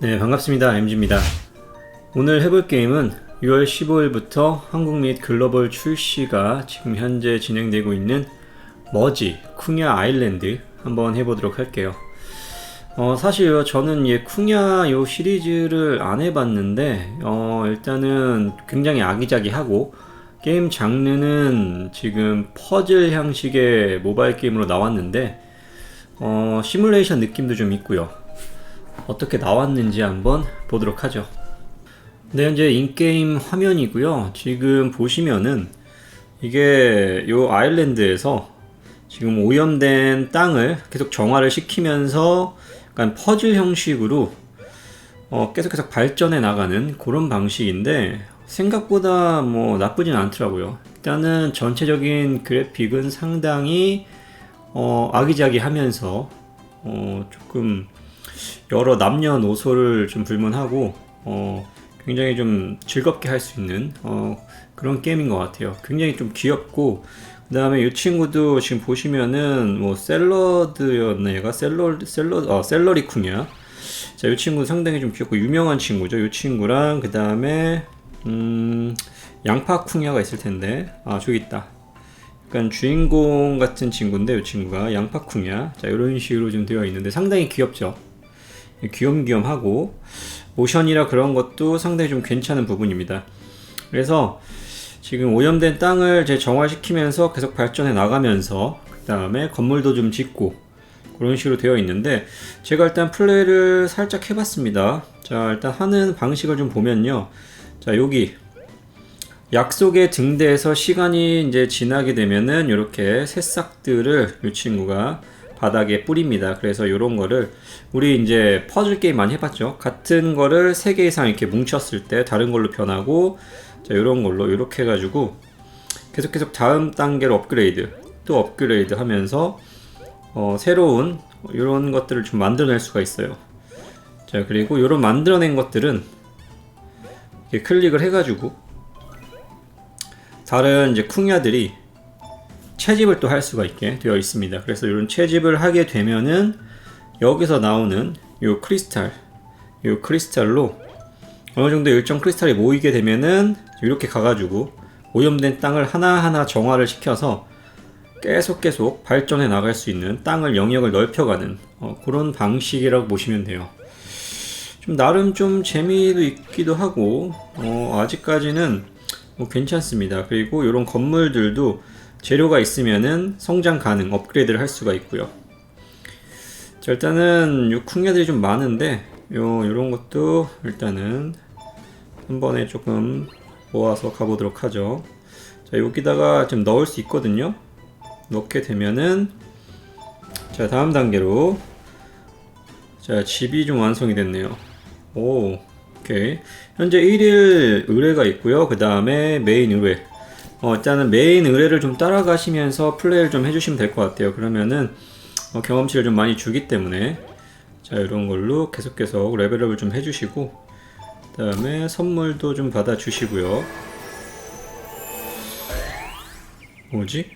네, 반갑습니다. MG입니다. 오늘 해볼 게임은 6월 15일부터 한국 및 글로벌 출시가 지금 현재 진행되고 있는 머지 쿵야 아일랜드 한번 해보도록 할게요. 어, 사실 저는 이 쿵야 요 시리즈를 안 해봤는데, 어, 일단은 굉장히 아기자기하고, 게임 장르는 지금 퍼즐 형식의 모바일 게임으로 나왔는데, 어, 시뮬레이션 느낌도 좀 있고요. 어떻게 나왔는지 한번 보도록 하죠. 네, 현재 인게임 화면이고요. 지금 보시면은 이게 요 아일랜드에서 지금 오염된 땅을 계속 정화를 시키면서 약간 퍼즐 형식으로 어, 계속 계속 발전해 나가는 그런 방식인데 생각보다 뭐 나쁘진 않더라고요. 일단은 전체적인 그래픽은 상당히 어, 아기자기하면서 어, 조금 여러 남녀노소를 좀 불문하고 어, 굉장히 좀 즐겁게 할 수 있는 어, 그런 게임인 것 같아요. 굉장히 좀 귀엽고 그 다음에 이 친구도 지금 보시면은 뭐 샐러드였나 얘가 샐러 샐러 어 샐러리쿵이야. 자, 이 친구 상당히 좀 귀엽고 유명한 친구죠. 이 친구랑 그 다음에 음 양파쿵야가 있을 텐데 아 저기 있다. 약간 주인공 같은 친구인데 이 친구가 양파쿵야. 자 이런 식으로 좀 되어 있는데 상당히 귀엽죠. 귀염귀염하고 모션이라 그런 것도 상당히 좀 괜찮은 부분입니다. 그래서 지금 오염된 땅을 제 정화시키면서 계속 발전해 나가면서 그 다음에 건물도 좀 짓고 그런 식으로 되어 있는데 제가 일단 플레이를 살짝 해봤습니다. 자 일단 하는 방식을 좀 보면요. 자 여기 약속의 등대에서 시간이 이제 지나게 되면은 이렇게 새싹들을 이 친구가 바닥에 뿌립니다. 그래서 이런 거를 우리 이제 퍼즐 게임 많이 해봤죠. 같은 거를 세개 이상 이렇게 뭉쳤을 때 다른 걸로 변하고 자 이런 걸로 이렇게 해가지고 계속 계속 다음 단계로 업그레이드 또 업그레이드 하면서 어, 새로운 이런 것들을 좀 만들어낼 수가 있어요. 자 그리고 이런 만들어낸 것들은 클릭을 해가지고 다른 이제 쿵야들이 채집을 또 할 수가 있게 되어 있습니다. 그래서 이런 채집을 하게 되면은 여기서 나오는 요 크리스탈, 요 크리스탈로 어느 정도 일정 크리스탈이 모이게 되면은 이렇게 가가지고 오염된 땅을 하나하나 정화를 시켜서 계속 계속 발전해 나갈 수 있는 땅을 영역을 넓혀가는 어, 그런 방식이라고 보시면 돼요. 좀 나름 좀 재미도 있기도 하고 어, 아직까지는 뭐 괜찮습니다. 그리고 이런 건물들도 재료가 있으면은 성장 가능, 업그레이드를 할 수가 있고요. 자, 일단은 요 쿵야들이 좀 많은데 요 요런 것도 일단은 한 번에 조금 모아서 가보도록 하죠. 자, 여기다가 좀 넣을 수 있거든요. 넣게 되면은 자, 다음 단계로 자, 집이 좀 완성이 됐네요. 오, 오케이. 현재 1일 의뢰가 있고요. 그 다음에 메인 의뢰. 어, 일단은 메인 의뢰를 좀 따라가시면서 플레이를 좀 해주시면 될 것 같아요. 그러면은 어, 경험치를 좀 많이 주기 때문에 자 이런 걸로 계속 계속 레벨업을 좀 해주시고 그 다음에 선물도 좀 받아주시고요. 뭐지?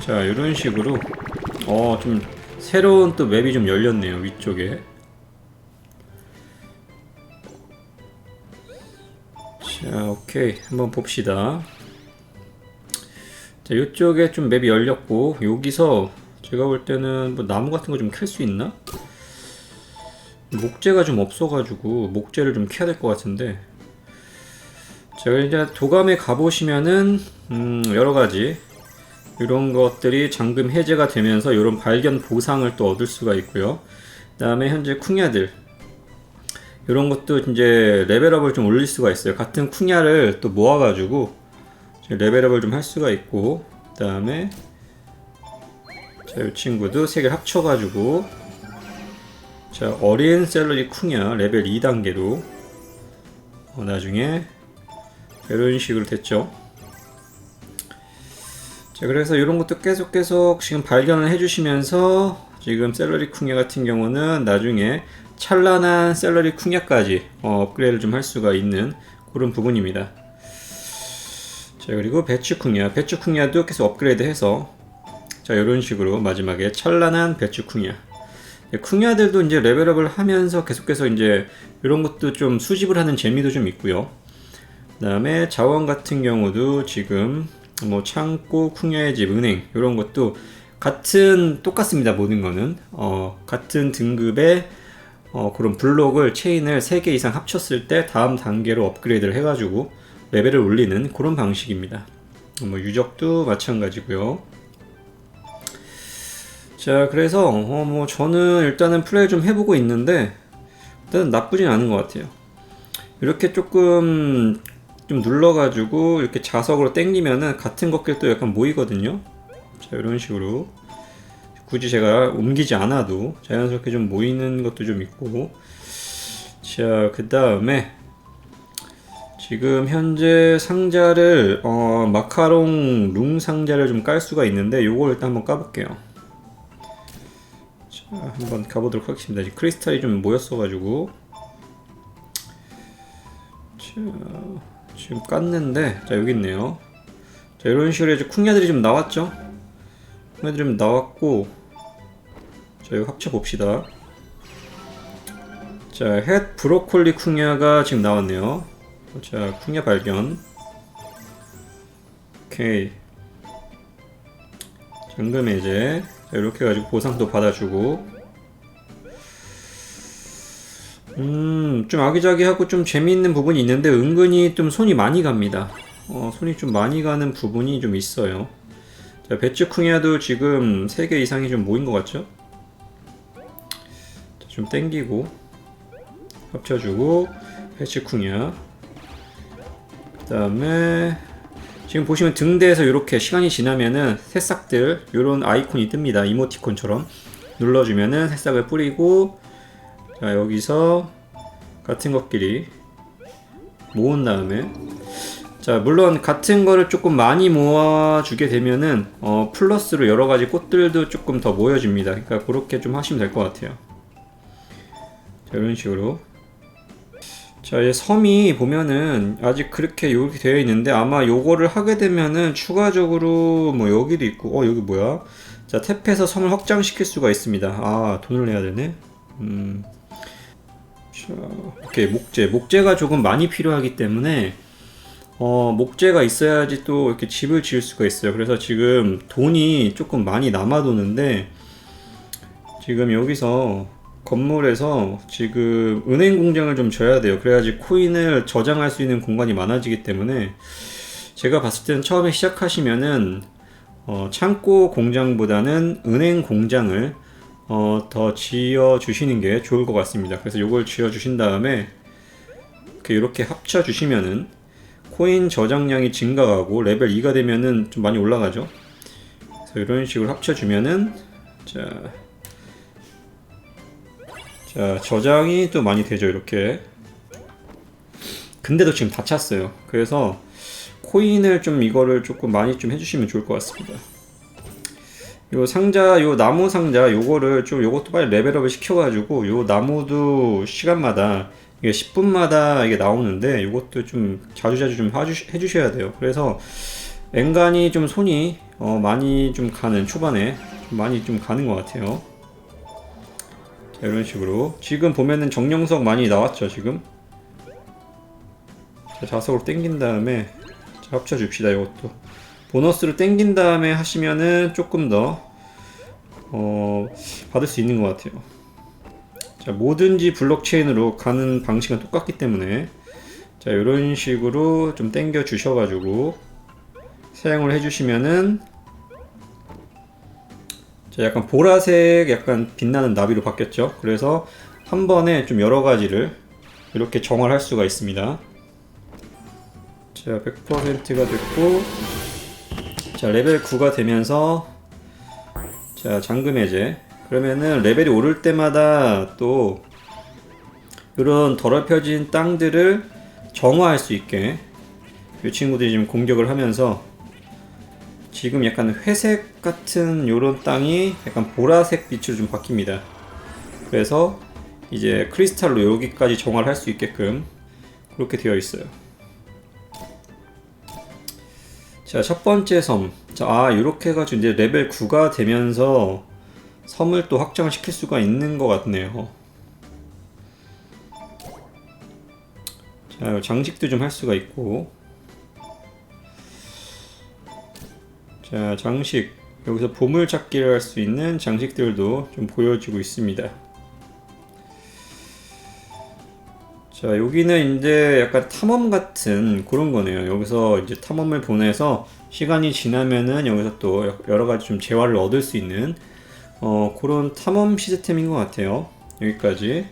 자 이런 식으로 어 좀 새로운 또 맵이 좀 열렸네요 위쪽에. 오케이. 한번 봅시다. 자, 이쪽에 좀 맵이 열렸고, 여기서 제가 볼 때는 뭐 나무 같은 거 좀 캘 수 있나? 목재가 좀 없어가지고, 목재를 좀 캐야 될 것 같은데. 자, 이제 도감에 가보시면은, 음, 여러 가지, 이런 것들이 잠금 해제가 되면서 이런 발견 보상을 또 얻을 수가 있고요. 그 다음에 현재 쿵야들, 이런 것도 이제 레벨업을 좀 올릴 수가 있어요. 같은 쿵야를 또 모아가지고 레벨업을 좀 할 수가 있고, 그 다음에 자, 이 친구도 세개 합쳐가지고 자, 어린 샐러리 쿵야 레벨 2단계로 어, 나중에 이런 식으로 됐죠. 자, 그래서 이런 것도 계속 계속 지금 발견을 해주시면서 지금 샐러리 쿵야 같은 경우는 나중에 찬란한 샐러리 쿵야까지 어, 업그레이드를 좀 할 수가 있는 그런 부분입니다. 자 그리고 배추 쿵야, 배추 쿵야도 계속 업그레이드 해서 자 이런 식으로 마지막에 찬란한 배추 쿵야. 쿵야들도 이제 레벨업을 하면서 계속해서 이제 이런 것도 좀 수집을 하는 재미도 좀 있고요. 그 다음에 자원 같은 경우도 지금 뭐 창고, 쿵야의 집, 은행 이런 것도 같은 똑같습니다. 모든 거는 어, 같은 등급의 어, 그런 블록을 체인을 3개 이상 합쳤을 때 다음 단계로 업그레이드를 해가지고 레벨을 올리는 그런 방식입니다. 뭐 유적도 마찬가지고요. 자, 그래서 어, 뭐 저는 일단은 플레이 좀 해보고 있는데 일단 나쁘진 않은 것 같아요. 이렇게 조금 좀 눌러가지고 이렇게 자석으로 당기면은 같은 것들도 약간 모이거든요. 자, 이런 식으로 굳이 제가 옮기지 않아도 자연스럽게 좀 모이는 것도 좀 있고 자, 그 다음에 지금 현재 상자를 어, 마카롱 룽 상자를 좀 깔 수가 있는데 요걸 일단 한번 까볼게요. 자, 한번 가보도록 하겠습니다. 지금 크리스탈이 좀 모였어 가지고 자, 지금 깠는데 자 여기 있네요. 자 이런 식으로 이제 쿵야들이 좀 나왔죠. 좀 나왔고 자 이거 합쳐 봅시다. 자, 햇 브로콜리 쿵야가 지금 나왔네요. 자, 쿵야 발견. 오케이. 잠금 해제. 자, 이렇게 해가지고 보상도 받아주고. 음, 좀 아기자기하고 좀 재미있는 부분이 있는데 은근히 좀 손이 많이 갑니다. 어, 손이 좀 많이 가는 부분이 좀 있어요. 자, 배츠 쿵야도 지금 3개 이상이 좀 모인 것 같죠? 자, 좀 땡기고. 합쳐주고 해치쿵이야 그 다음에 지금 보시면 등대에서 이렇게 시간이 지나면은 새싹들 이런 아이콘이 뜹니다 이모티콘처럼 눌러주면은 새싹을 뿌리고 자 여기서 같은 것끼리 모은 다음에 자 물론 같은 거를 조금 많이 모아주게 되면은 어, 플러스로 여러 가지 꽃들도 조금 더 모여집니다 그러니까 그렇게 좀 하시면 될 것 같아요 자 이런 식으로 자, 이 섬이 보면은 아직 그렇게 이렇게 되어 있는데 아마 요거를 하게 되면은 추가적으로 뭐 여기도 있고 어 여기 뭐야? 자, 탭해서 섬을 확장시킬 수가 있습니다. 아, 돈을 내야 되네. 음. 자, 오케이, 목재. 목재가 조금 많이 필요하기 때문에 어, 목재가 있어야지 또 이렇게 집을 지을 수가 있어요. 그래서 지금 돈이 조금 많이 남아 도는데 지금 여기서 건물에서 지금 은행 공장을 좀 져야 돼요. 그래야지 코인을 저장할 수 있는 공간이 많아지기 때문에 제가 봤을 때는 처음에 시작하시면은 어, 창고 공장보다는 은행 공장을 어, 더 지어 주시는 게 좋을 것 같습니다. 그래서 이걸 지어 주신 다음에 이렇게 합쳐 주시면은 코인 저장량이 증가하고 레벨 2가 되면은 좀 많이 올라가죠. 그래서 이런 식으로 합쳐 주면은 자 자, 저장이 또 많이 되죠, 이렇게. 근데도 지금 다 찼어요. 그래서 코인을 좀 이거를 조금 많이 좀 해주시면 좋을 것 같습니다. 요 상자, 요 나무 상자, 요거를 좀 요것도 빨리 레벨업을 시켜가지고 요 나무도 시간마다 이게 10분마다 이게 나오는데 요것도 좀 자주자주 좀 해주, 해주셔야 돼요. 그래서 엔간이 좀 손이 어, 많이 좀 가는 초반에 좀 많이 좀 가는 것 같아요. 자, 이런 식으로 지금 보면은 정령석 많이 나왔죠 지금 자, 자석으로 당긴 다음에 자, 합쳐 줍시다 이것도 보너스를 당긴 다음에 하시면은 조금 더 어, 받을 수 있는 것 같아요 자 뭐든지 블록체인으로 가는 방식은 똑같기 때문에 자 이런 식으로 좀 당겨 주셔가지고 사용을 해주시면은 자, 약간 보라색 약간 빛나는 나비로 바뀌었죠. 그래서 한 번에 좀 여러 가지를 이렇게 정화할 수가 있습니다. 자, 100%가 됐고 자, 레벨 9가 되면서 자, 잠금 해제. 그러면은 레벨이 오를 때마다 또 이런 더럽혀진 땅들을 정화할 수 있게 이 친구들이 지금 공격을 하면서 지금 약간 회색 같은 요런 땅이 약간 보라색 빛으로 좀 바뀝니다. 그래서 이제 크리스탈로 여기까지 정화를 할 수 있게끔 그렇게 되어 있어요. 자, 첫 번째 섬. 자, 아, 이렇게 해가지고 이제 레벨 9가 되면서 섬을 또 확장을 시킬 수가 있는 것 같네요. 자, 장식도 좀 할 수가 있고. 자, 장식. 여기서 보물 찾기를 할 수 있는 장식들도 좀 보여지고 있습니다. 자, 여기는 이제 약간 탐험 같은 그런 거네요. 여기서 이제 탐험을 보내서 시간이 지나면은 여기서 또 여러 가지 좀 재화를 얻을 수 있는 어, 그런 탐험 시스템인 것 같아요. 여기까지.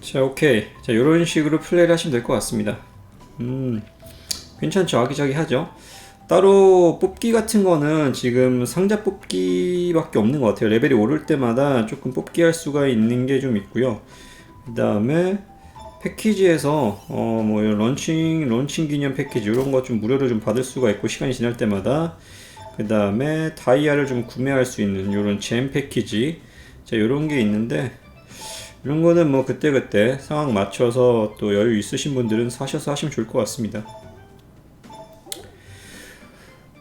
자, 오케이. 자, 이런 식으로 플레이를 하시면 될 것 같습니다. 음, 괜찮죠? 아기자기하죠? 따로 뽑기 같은 거는 지금 상자 뽑기밖에 없는 것 같아요. 레벨이 오를 때마다 조금 뽑기 할 수가 있는 게 좀 있고요. 그 다음에 패키지에서 어 뭐 런칭 런칭 기념 패키지 이런 거 좀 무료로 좀 받을 수가 있고 시간이 지날 때마다 그 다음에 다이아를 좀 구매할 수 있는 이런 잼 패키지. 자 이런 게 있는데 이런 거는 뭐 그때 그때 상황 맞춰서 또 여유 있으신 분들은 사셔서 하시면 좋을 것 같습니다.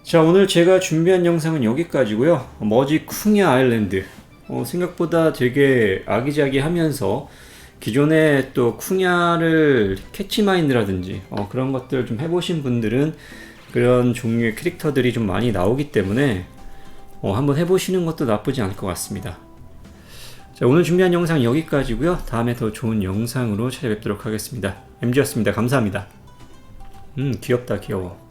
자 오늘 제가 준비한 영상은 여기까지고요. 머지 쿵야 아일랜드. 어, 생각보다 되게 아기자기하면서 기존에 또 쿵야를 캐치마인드라든지 어, 그런 것들 좀 해보신 분들은 그런 종류의 캐릭터들이 좀 많이 나오기 때문에 어, 한번 해보시는 것도 나쁘지 않을 것 같습니다. 자 오늘 준비한 영상 여기까지고요. 다음에 더 좋은 영상으로 찾아뵙도록 하겠습니다. MG였습니다. 감사합니다. 음 귀엽다 귀여워